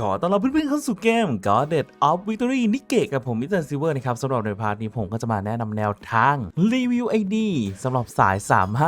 ขอต้อนรับเพื่อนๆเข้าสู่เกม Goddess of Victory นิเกะกับผมมิสเตอร์ซิเวอร์นะครับสำหรับในพาร์ทนี้ผมก็จะมาแนะนำแนวทาง รีวิวไอดีสำหรับสาย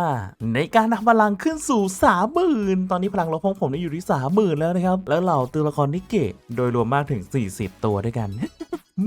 35 ในการทำพลังขึ้นสู่ 30,000 ตอนนี้พลังลบของผมได้อยู่ที่ 30,000 แล้วนะครับ แล้วเหล่าตัวละครนิเกะโดยรวมมากถึง 40 ตัวด้วยกัน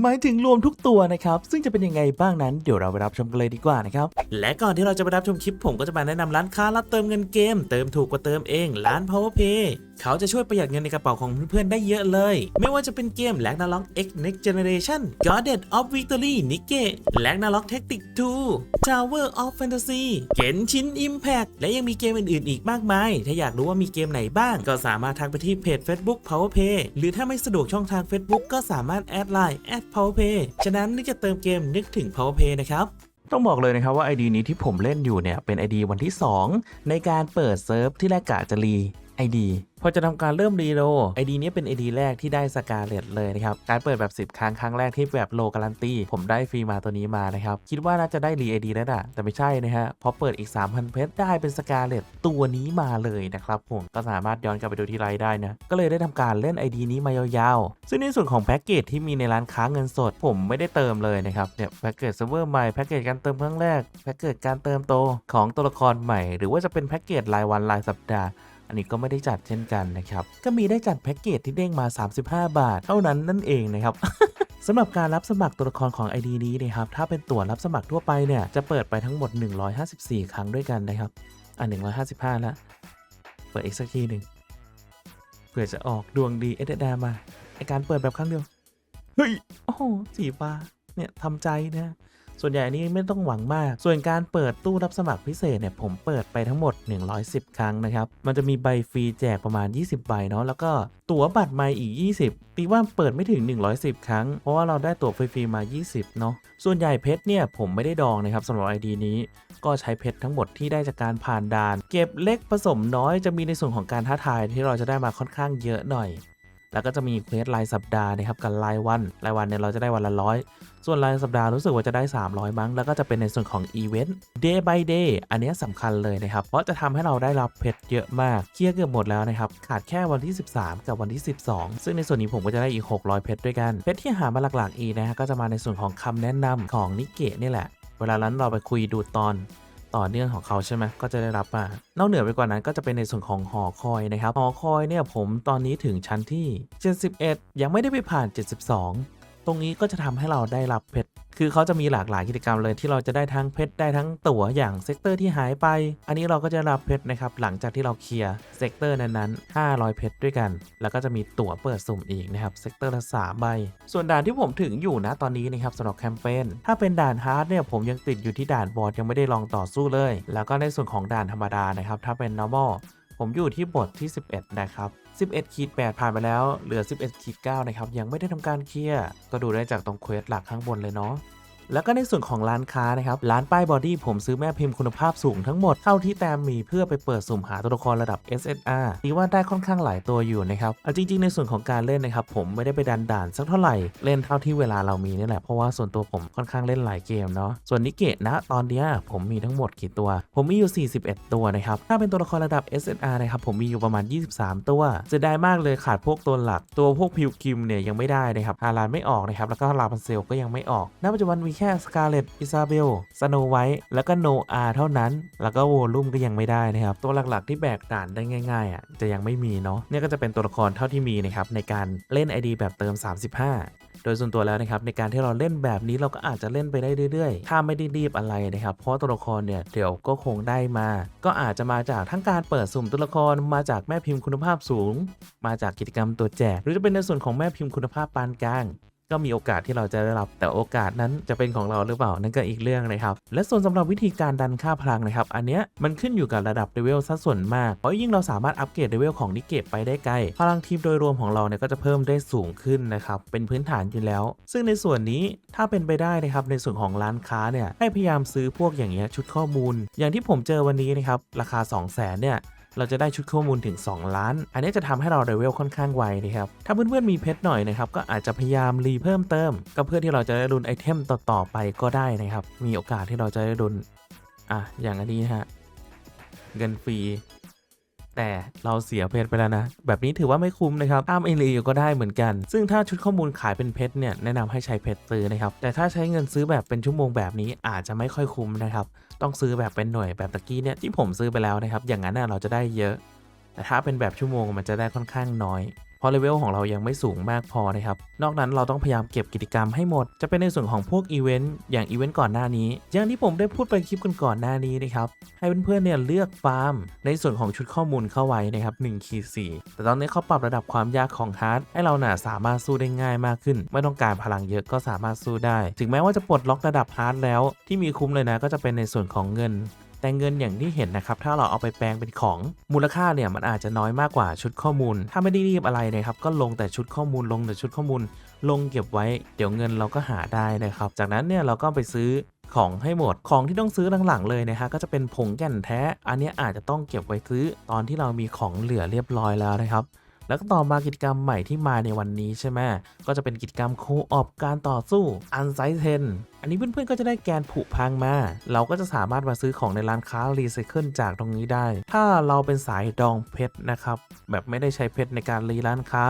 หมายถึงรวมทุกตัวนะครับ ซึ่งจะเป็นยังไงบ้างนั้นเดี๋ยวเราไปรับชมกันเลยดีกว่านะครับ และก่อนที่เราจะไปรับชมคลิปผมก็จะมาแนะนำร้านค้ารับเติมเงินเกม เติมถูกกว่าเติมเองร้าน PowerPay เขาจะช่วยประหยัดเงินในกระเป๋าของเพื่อนๆได้เยอะเลย ไม่ว่าจะเป็นเกม l a g n a r o k X Next Generation Goddess of Victory n i k e l a g n a r o k Tactic 2 Tower of Fantasy Genshin Impact และยังมีเกมอื่นๆอีกมากมาย ถ้าอยากรู้ว่ามีเกมไหนบ้าง ก็สามารถทักไปที่เพจ Facebook PowerPay หรือถ้าไม่สะดวกช่องทาง Facebook ก็สามารถแอดไลน์ PowerPay ฉะนั้นนึกจะเติมเกมนึกถึง PowerPay นะครับต้องบอกเลยนะครับว่า ID นี้ที่ผมเล่นอยู่เนี่ยเป็น ID วันที่ 2 ในการเปิดเซิร์ฟที่แรกกะจะรี ID พอจะทำการเริ่มรีโล ID นี้เป็น ID แรกที่ได้สกาเลตเลยนะครับ การเปิดแบบ 10 ครั้งครั้งแรกที่แบบโลการันตีผมได้ฟรีมาตัวนี้มานะครับ คิดว่าน่าจะได้รี ID แล้วนะแต่ไม่ใช่นะฮะ พอเปิดอีก 3,000 เพชรได้เป็นสกาเลตตัวนี้มาเลยนะครับผม ก็สามารถย้อนกลับไปดูที่ไลน์ได้นะ ก็เลยได้ทำการเล่น ID นี้มายาวๆ ซึ่งในส่วนของแพ็กเกจที่มีในร้านค้าเงินสด ผมไม่ได้เติมเลยนะครับเนี่ยแพ็กเกจเซิร์ฟเวอร์ใหม่แพ็กเกจการเติมครั้งแรกแพ็กเกจการเติมโตของตัวละครใหม่ หรือว่าจะเป็นแพ็กเกจรายวันรายสัปดาห์ อันนี้ก็ไม่ได้จัดเช่นกันนะครับ ก็มีได้จัดแพ็กเกจที่เด้งมา 35 บาท เท่านั้นนั่นเองนะครับสำหรับการรับสมัครตัวละครของ ID นี้นะครับ ถ้าเป็นตั๋วรับสมัครทั่วไปเนี่ย จะเปิดไปทั้งหมด 154 ครั้งด้วยกันนะครับ อะ 155 แล้ว เปิดอีกสักทีหนึ่งเผื่อจะออกดวงดีเอเดดามาไอการเปิดแบบครั้งเดียว เฮ้ย โอ้โห สีฟ้า เนี่ยทำใจนะ ส่วนใหญ่นนี้ไม่ต้องหวังมาก ส่วนการเปิดตู้รับสมัครพิเศษเนี่ยผมเปิดไปทั้งหมด 110 ครั้งนะครับ มันจะมีใบฟรีแจกประมาณ 20 ใบเนาะแล้วก็ตั๋วบัตรใหม่อีก 20 ตีว่าเปิดไม่ถึง 110 ครั้ง เพราะว่าเราได้ตั๋วฟรีๆมา 20 เนาะส่วนใหญ่เพชรเนี่ยผมไม่ได้ดองนะครับสำหรับ ID นี้ ก็ใช้เพชรทั้งหมดที่ได้จากการผ่านด่าน เก็บเล็กผสมน้อยจะมีในส่วนของการท้าทายที่เราจะได้มาค่อนข้างเยอะหน่อย แล้วก็จะมีเควสรายสัปดาห์นะครับกับรายวัน รายวันเนี่ยเราจะได้วันละร้อยส่วนรายสัปดาห์รู้สึกว่าจะได้ 300 มั้ง แล้วก็จะเป็นในส่วนของอีเวนต์ day by day อันนี้ยสำคัญเลยนะครับ เพราะจะทำให้เราได้รับเพชรเยอะมาก เคลียร์เกือบหมดแล้วนะครับ ขาดแค่วันที่ 13 กับวันที่ 12 ซึ่งในส่วนนี้ผมก็จะได้อีก 600 เพชรด้วยกัน เพชรที่หามาหลักๆอีกนะฮะก็จะมาในส่วนของคำแนะนำของนิเกะนี่แหละ เวลานั้นเราไปคุยดูตอน ต่อเนื่องของเขาใช่ไหมก็จะได้รับมานอกเหนือไปกว่านั้นก็จะเป็นในส่วนของหอคอยนะครับหอคอยเนี่ยผมตอนนี้ถึงชั้นที่ 71 ยังไม่ได้ไปผ่าน 72 ตรงนี้ก็จะทำให้เราได้รับเพชรคือเขาจะมีหลากหลายกิจกรรมเลยที่เราจะได้ทั้งเพชรได้ทั้งตั๋วอย่างเซกเตอร์ที่หายไป อันนี้เราก็จะรับเพชรนะครับหลังจากที่เราเคลียร์เซกเตอร์นั้นๆ 500 เพชรด้วยกัน แล้วก็จะมีตั๋วเปิดสุ่มอีกนะครับเซกเตอร์ละ3ใบ ส่วนด่านที่ผมถึงอยู่นะตอนนี้นะครับสำหรับแคมเปญถ้าเป็นด่านฮาร์ดเนี่ยผมยังติดอยู่ที่ด่านบอสยังไม่ได้ลองต่อสู้เลย แล้วก็ในส่วนของด่านธรรมดานะครับถ้าเป็น normal ผมอยู่ที่บทที่ 11 นะครับ 11ขีด8ผ่านไปแล้ว เหลือ 11ขีด9นะครับ ยังไม่ได้ทำการเคลียร์ ก็ดูได้จากตรงเควสหลักข้างบนเลยเนาะ แล้วก็ในส่วนของร้านค้านะครับร้านป้ายบอดี้ผมซื้อแม่พิมพ์คุณภาพสูงทั้งหมดเท่าที่แต้มมีเพื่อไปเปิดสุ่มหาตัวละครระดับ SSR ตีว่าได้ค่อนข้างหลายตัวอยู่นะครับเอาจริง ๆ ในส่วนของการเล่นนะครับผมไม่ได้ไปดันด่านสักเท่าไหร่เล่นเท่าที่เวลาเรามีนี่แหละเพราะว่าส่วนตัวผมค่อนข้างเล่นหลายเกมเนาะส่วนนิเกะนะตอนนี้ผมมีทั้งหมดกี่ตัว ผมมีอยู่ 41 ตัวนะครับถ้าเป็นตัวละครระดับ SSR นะครับผมมีอยู่ประมาณ 23 ตัวเสียดายมากเลยขาดพวกตัวหลัก ตัวพวกพิวกิมเนี่ยยังไม่ได้นะครับฮารานไม่ออกนะครับแล้วก็ลาพันเซลก็ยังไม่ออกณปัจจุบันมีแค่สกาเลตอิซาเบลสโนไวท์แล้วก็โนอาเท่านั้น แล้วก็โวลุ่มก็ยังไม่ได้นะครับ ตัวหลักๆที่แบกด่านได้ง่ายๆอะจะยังไม่มีเนาะเนี่ยก็จะเป็นตัวละครเท่าที่มีนะครับในการเล่น ID แบบเติม 35โดยส่วนตัวแล้วนะครับในการที่เราเล่นแบบนี้เราก็อาจจะเล่นไปได้เรื่อยๆ ถ้าไม่ได้รีบอะไรนะครับ เพราะตัวละครเนี่ยเดี๋ยวก็คงได้มา ก็อาจจะมาจากทั้งการเปิดสุ่มตัวละครมาจากแม่พิมพ์คุณภาพสูง มาจากกิจกรรมตัวแจก หรือจะเป็นในส่วนของแม่พิมพ์คุณภาพปานกลาง ก็มีโอกาสที่เราจะได้รับ แต่โอกาสนั้นจะเป็นของเราหรือเปล่านั่นก็อีกเรื่องนะครับ และส่วนสำหรับวิธีการดันค่าพลังนะครับ อันเนี้ยมันขึ้นอยู่กับระดับเลเวลซะส่วนมาก เพราะยิ่งเราสามารถอัปเกรดเลเวลของนิเกตไปได้ไกล พลังทีมโดยรวมของเราเนี่ยก็จะเพิ่มได้สูงขึ้นนะครับ เป็นพื้นฐานอยู่แล้ว ซึ่งในส่วนนี้ถ้าเป็นไปได้นะครับ ในส่วนของร้านค้าเนี่ยให้พยายามซื้อพวกอย่างเงี้ยชุดข้อมูล อย่างที่ผมเจอวันนี้นะครับราคา 2 0 0 0 0 0เนี่ย เราจะได้ชุดข้อมูลถึง 2 ล้าน อันนี้จะทำให้เราเลเวลค่อนข้างไวนะครับ ถ้าเพื่อนๆมีเพชรหน่อยนะครับก็อาจจะพยายามรีเพิ่มเติม ก็เพื่อที่เราจะได้รุนไอเทมต่อๆไปก็ได้นะครับ มีโอกาสที่เราจะได้รุนอะอย่างอันนี้ฮะเงินฟรี แต่เราเสียเพชรไปแล้วนะ แบบนี้ถือว่าไม่คุ้มนะครับอ้ามเอลีก็ได้เหมือนกัน ซึ่งถ้าชุดข้อมูลขายเป็นเพชรเนี่ยแนะนำให้ใช้เพชรซื้อนะครับ แต่ถ้าใช้เงินซื้อแบบเป็นชั่วโมงแบบนี้อาจจะไม่ค่อยคุ้มนะครับ ต้องซื้อแบบเป็นหน่วยแบบตะกี้เนี่ยที่ผมซื้อไปแล้วนะครับ อย่างนั้นเราจะได้เยอะ แต่ถ้าเป็นแบบชั่วโมงมันจะได้ค่อนข้างน้อย เพราะเลเวลของเรายังไม่สูงมากพอนะครับ นอกนั้นเราต้องพยายามเก็บกิจกรรมให้หมด จะเป็นในส่วนของพวกอีเวนต์อย่างอีเวนต์ก่อนหน้านี้ อย่างที่ผมได้พูดไปคลิปกันก่อนหน้านี้นะครับ ให้เพื่อนๆเนี่ยเลือกฟาร์ม ในส่วนของชุดข้อมูลเข้าไว้นะครับ1คี4แต่ตอนนี้เขาปรับระดับความยากของฮาร์ดให้เราหน่าสามารถสู้ได้ง่ายมากขึ้น ไม่ต้องการพลังเยอะก็สามารถสู้ได้ ถึงแม้ว่าจะปลดล็อกระดับฮาร์ดแล้ว ที่มีคุ้มเลยนะก็จะเป็นในส่วนของเงิน แต่เงินอย่างที่เห็นนะครับถ้าเราเอาไปแปลงเป็นของมูลค่าเนี่ยมันอาจจะน้อยมากกว่าชุดข้อมูล ถ้าไม่ได้รีบอะไรนะครับก็ลงแต่ชุดข้อมูลลงแต่ชุดข้อมูล ลงเก็บไว้ เดี๋ยวเงินเราก็หาได้นะครับ จากนั้นเนี่ยเราก็ไปซื้อของให้หมดของที่ต้องซื้อหลังๆเลยนะฮะก็จะเป็นผงแก่นแท้ อันนี้อาจจะต้องเก็บไว้ซื้อตอนที่เรามีของเหลือเรียบร้อยแล้วนะครับแล้วก็ต่อมากิจกรรมใหม่ที่มาในวันนี้ใช่ไหมก็จะเป็นกิจกรรมโคออปการต่อสู้อันไซเทนอันนี้เพื่อนๆก็จะได้แกนผุพังมา เราก็จะสามารถมาซื้อของในร้านค้ารีไซเคิลจากตรงนี้ได้ ถ้าเราเป็นสายดองเพชรนะครับ แบบไม่ได้ใช้เพชรในการรีร้านค้า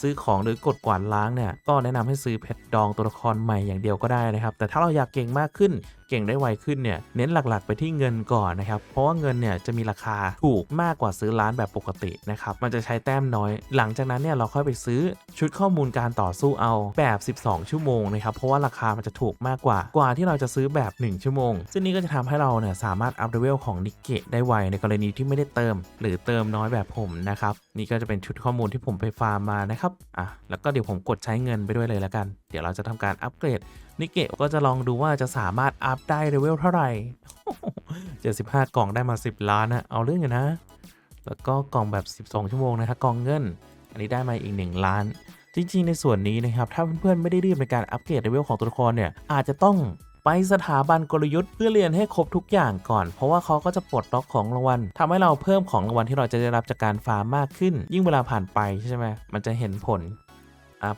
ซื้อของหรือกดกวาดล้างเนี่ย ก็แนะนำให้ซื้อเพชรดองตัวละครใหม่อย่างเดียวก็ได้นะครับ แต่ถ้าเราอยากเก่งมากขึ้น เก่งได้ไวขึ้นเนี่ย เน้นหลักๆ ไปที่เงินก่อนนะครับ เพราะว่าเงินเนี่ยจะมีราคาถูกมากกว่าซื้อร้านแบบปกตินะครับ มันจะใช้แต้มน้อย หลังจากนั้นเนี่ยเราค่อยไปซื้อชุดข้อมูลการต่อสู้เอาแบบ 12 ชั่วโมงนะครับ เพราะว่าราคามันจะถูกมากกว่ากว่าที่เราจะซื้อแบบ 1 ชั่วโมง ซึ่งนี่ก็จะทำให้เราเนี่ยสามารถอัพเลเวลของนิกเกะได้ไวในกรณีที่ไม่ได้เติม หรือเติมน้อยแบบผมนะครับ นี่ก็จะเป็นชุดข้อมูลที่ผมไปฟาร์มมานะครับอะแล้วก็เดี๋ยวผมกดใช้เงินไปด้วยเลยแล้วกัน เดี๋ยวเราจะทำการอัปเกรดนิกเกะก็จะลองดูว่าจะสามารถอัพได้เลเวลเท่าไหร่75 กล่องได้มา 10 ล้านนะเอาเรื่องอยู่นะ แล้วก็กล่องแบบ 12 ชั่วโมงนะครับกล่องเงิน อันนี้ได้มาอีก 1 ล้าน จริง ๆ ในส่วนนี้นะครับถ้าเพื่อนๆไม่ได้รีบในการอัปเกรดเลเวลของตัวละครเนี่ยอาจจะต้องไปสถาบันกลยุทธ์เพื่อเรียนให้ครบทุกอย่างก่อน เพราะว่าเขาก็จะปลดล็อกของรางวัลทำให้เราเพิ่มของรางวัลที่เราจะได้รับจากการฟาร์มมากขึ้น ยิ่งเวลาผ่านไปใช่ไหมมันจะเห็นผล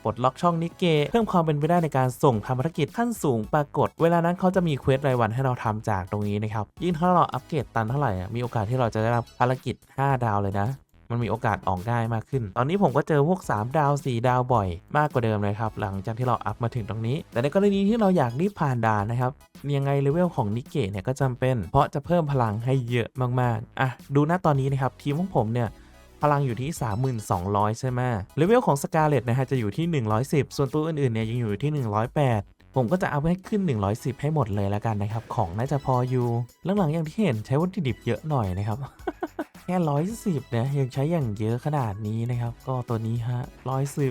ปลดล็อกช่องนิเกเพิ่มความเป็นไปได้ในการส่งทำภารกิจขั้นสูงปรากฏ เวลานั้นเขาจะมีเควสรายวันให้เราทำจากตรงนี้นะครับยิ่งถ้าเราอัปเกรดตันเท่าไหร่มีโอกาสที่เราจะได้รับภารกิจ 5 ดาวเลยนะ มันมีโอกาสออกง่ายมากขึ้น ตอนนี้ผมก็เจอพวก 3 ดาว 4 ดาวบ่อย มากกว่าเดิมเลยครับ หลังจากที่เราอัพมาถึงตรงนี้ แต่ในกรณีที่เราอยากรีบผ่านด่านนะครับยังไงเลเวลของนิเกเนี่ยก็จำเป็น เพราะจะเพิ่มพลังให้เยอะมากๆอะดูหน้าตอนนี้นะครับทีมของผมเนี่ยพลังอยู่ที่ 3200 ใช่ไหมเลเวลของสกาเลตนะฮะจะอยู่ที่ 110 ส่วนตัวอื่นๆเนี่ยยังอยู่ที่ 108ผมก็จะเอาให้ขึ้น 110 ให้หมดเลยแล้วกันนะครับ ของน่าจะพออยู่ หลังๆอย่างที่เห็นใช้วัตถุดิบเยอะหน่อยนะครับ แค่110นะยังใช้อย่างเยอะขนาดนี้นะครับ ก็ตัวนี้ฮะ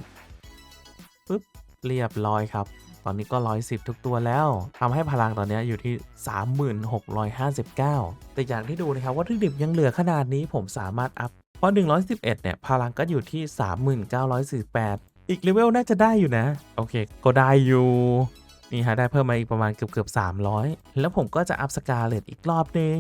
110ปึ๊บเรียบร้อยครับ ตอนนี้ก็110ทุกตัวแล้วทำให้พลังตอนนี้อยู่ที่ 3659 แต่อย่างที่ดูนะครับวัตถุดิบยังเหลือขนาดนี้ผมสามารถอัพเพราะ111 เนี่ย พลังก็อยู่ที่ 3948 อีกเลเวลน่าจะได้อยู่นะ โอเค ก็ได้อยู่ นี่ฮะ ได้เพิ่มมาอีกประมาณเกือบเกือบ300 แล้วผมก็จะอัพสกาเลตอีกรอบหนึ่ง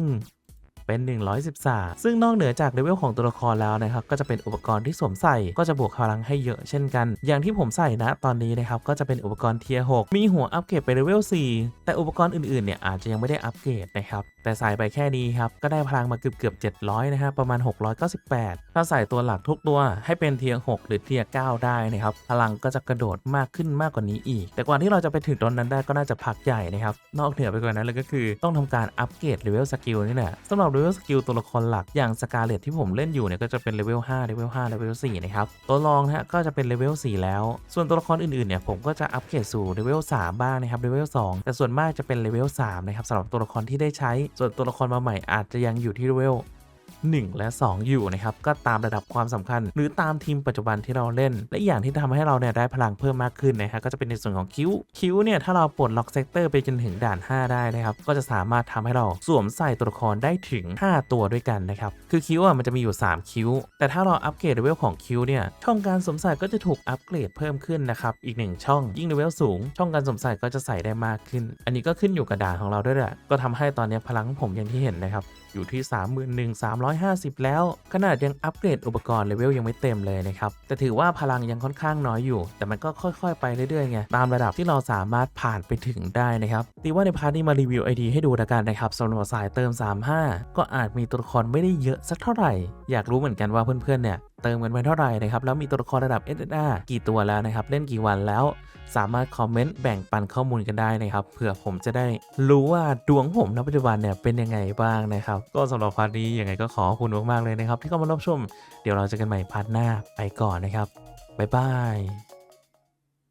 เป็น 113 ซึ่งนอกเหนือจากเลเวลของตัวละครแล้วนะครับก็จะเป็นอุปกรณ์ที่สวมใส่ก็จะบวกพลังให้เยอะเช่นกัน อย่างที่ผมใส่นะตอนนี้นะครับก็จะเป็นอุปกรณ์เทียร์6มีหัวอัปเกรดไปเลเวล4แต่อุปกรณ์อื่นๆเนี่ยอาจจะยังไม่ได้อัปเกรดนะครับแต่ใส่ไปแค่นี้ครับก็ได้พลังมาเกือบเกือบ700นะครับประมาณ 698 ถ้าใส่ตัวหลักทุกตัวให้เป็นเทียร์6หรือเทียร์9ได้นะครับพลังก็จะกระโดดมากขึ้นมากกว่านี้อีก แต่กว่าที่เราจะไปถึงตรงนั้นได้ก็น่าจะพักใหญ่นะครับนอกเหนือไปกว่านั้นเลยก็คือ ต้องทำการอัปเกรดเลเวลสกิลนี่แหละสำหรับเลเวลสกิลตัวละครหลักอย่างสกาเลตที่ผมเล่นอยู่เนี่ยก็จะเป็นเลเวล5เลเวล5เลเวล4นะครับตัวรองนะฮะก็จะเป็นเลเวล4แล้ว ส่วนตัวละครอื่นๆเนี่ยผมก็จะอัปเกรดสู่เลเวล3บ้างนะครับเลเวล2แต่ส่วนมากจะเป็นเลเวล3นะครับสำหรับตัวละครที่ได้ใช้ส่วนตัวละครมาใหม่อาจจะยังอยู่ที่เลเวล 1 และ 2 อยู่นะครับก็ตามระดับความสำคัญ หรือตามทีมปัจจุบันที่เราเล่น และอย่างที่ทำให้เราเนี่ยได้พลังเพิ่มมากขึ้นนะฮะก็จะเป็นในส่วนของคิ้วคิ้วเนี่ยถ้าเราปลดล็อกเซกเตอร์ไปจนถึงด่าน 5 ได้นะครับก็จะสามารถทำให้เราสวมใส่ตัวละครได้ถึง 5 ตัวด้วยกันนะครับคือคิ้วอะมันจะมีอยู่ 3 คิ้ว แต่ถ้าเราอัปเกรดเลเวลของคิ้วเนี่ยช่องการสวมใส่ก็จะถูกอัปเกรดเพิ่มขึ้นนะครับอีกหนึ่งช่องยิ่งเลเวลสูง ช่องการสวมใส่ก็จะใส่ได้มากขึ้น อันนี้ก็ขึ้นอยู่กับด่านของเราด้วยแหละก็ทำให้ตอนนี้พลังผมอย่างที่เห็นนะครับ อยู่ที่ 31,350 แล้ว ขนาดยังอัปเกรดอุปกรณ์เลเวลยังไม่เต็มเลยนะครับ แต่ถือว่าพลังยังค่อนข้างน้อยอยู่ แต่มันก็ค่อยๆ ไปเรื่อยๆไงตามระดับที่เราสามารถผ่านไปถึงได้นะครับตีว่าในพาร์ทนี้มารีวิวไอดีให้ดูล้วกันนะครับสำหรับสายเติม 35 ก็อาจมีตัวละครไม่ได้เยอะสักเท่าไหร่ อยากรู้เหมือนกันว่าเพื่อนๆเนี่ยเติมกันไปเท่าไหร่นะครับแล้วมีตัวละครระดับ SSR กี่ตัวแล้วนะครับเล่นกี่วันแล้วสามารถคอมเมนต์แบ่งปันข้อมูลกันได้นะครับเผื่อผมจะได้รู้ว่าดวงผมณปัจจุบันเนี่ยเป็นยังไงบ้างนะครับก็สำหรับพาร์ทนี้ยังไงก็ขอขอบคุณมากๆเลยนะครับที่เข้ามารับชม เดี๋ยวเราจะกันใหม่พาร์ทหน้าไปก่อนนะครับบ๊ายบาย